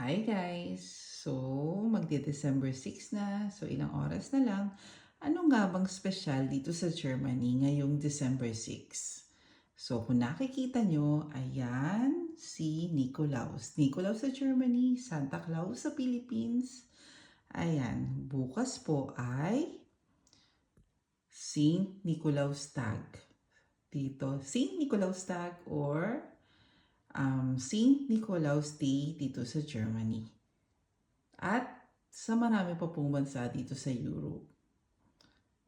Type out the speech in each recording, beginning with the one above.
Hi guys! So, magde-December 6 na. So, ilang oras na lang. Ano nga bang special dito sa Germany ngayong December 6? So, kung nakikita nyo, ayan si Nicolaus. Nicolaus sa Germany, Santa Claus sa Philippines. Ayan, bukas po ay Saint Nicolaus Tag. Dito, Saint Nicolaus Tag or um, Saint Nicolaus Day dito sa Germany. At sa marami pa pong bansa dito sa Europe.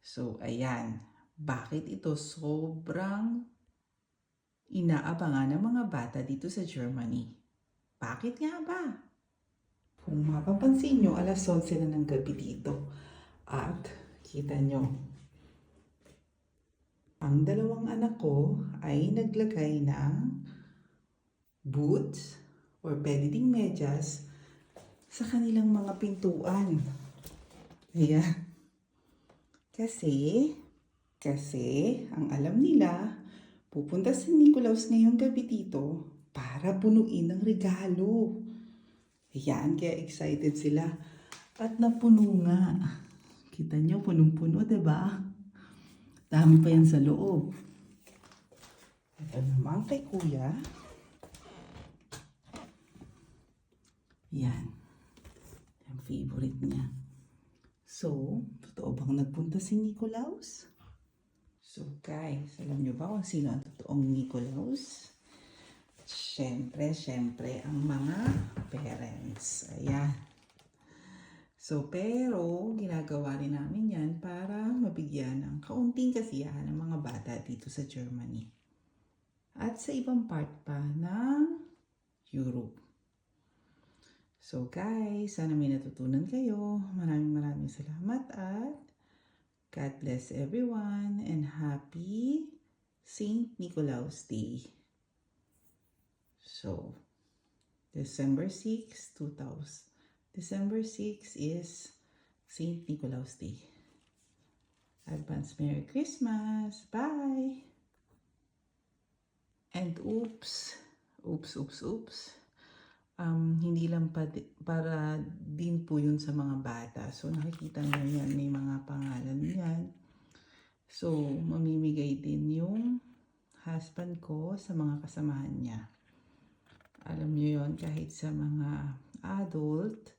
So, ayan. Bakit ito sobrang inaabangan ng mga bata dito sa Germany? Bakit nga ba? Kung mapapansin nyo, alas 11 na ng gabi dito. At, kita nyo, ang dalawang anak ko ay naglagay ng boots or pwede ding medyas sa kanilang mga pintuan. Ayan. Kasi, kasi, ang alam nila, pupunta si Nicolaus ngayong gabi dito para punuin ng regalo. Ayan, kaya excited sila. At napuno nga. Kita nyo, punong-puno, ba? Dami pa yan sa loob. Ito naman kay kuya. Yan. Ang favorite niya. So, totoo bang nagpunta si Nicolaus? So guys, alam niyo ba kung sino ang totoong Nicolaus? Siyempre, siyempre, ang mga parents. Ayan. So, pero, ginagawa rin namin yan para mabigyan ng kaunting kasiyahan ng mga bata dito sa Germany. At sa ibang part pa ng Europe. So guys, sana may natutunan kayo. Maraming maraming salamat at God bless everyone and happy Saint Nicolaus Day. So, December 6, 2000. December 6 is Saint Nicolaus Day. Advance Merry Christmas. Bye. And oops, oops, oops, oops. Um, hindi lang pa, para din po yun sa mga bata. So, nakikita nyo yan, may mga pangalan yan. So, mamimigay din yung husband ko sa mga kasamahan niya. Alam nyo yon kahit sa mga adult,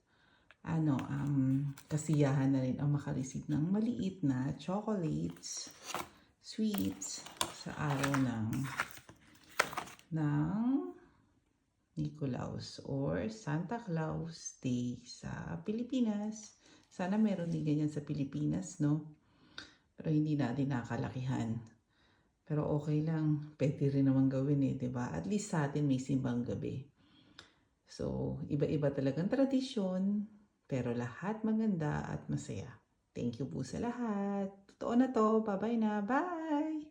ano, um, kasiyahan na rin ang makareceive ng maliit na chocolates, sweets, sa araw ng ng Nicolaus or Santa Claus Day sa Pilipinas. Sana meron din ganyan sa Pilipinas, no? Pero hindi natin nakalakihan. Pero okay lang. Pwede rin naman gawin eh, di ba? At least sa atin may simbang gabi. So, iba-iba talagang tradisyon. Pero lahat maganda at masaya. Thank you po sa lahat. Totoo na to. Bye-bye na. Bye!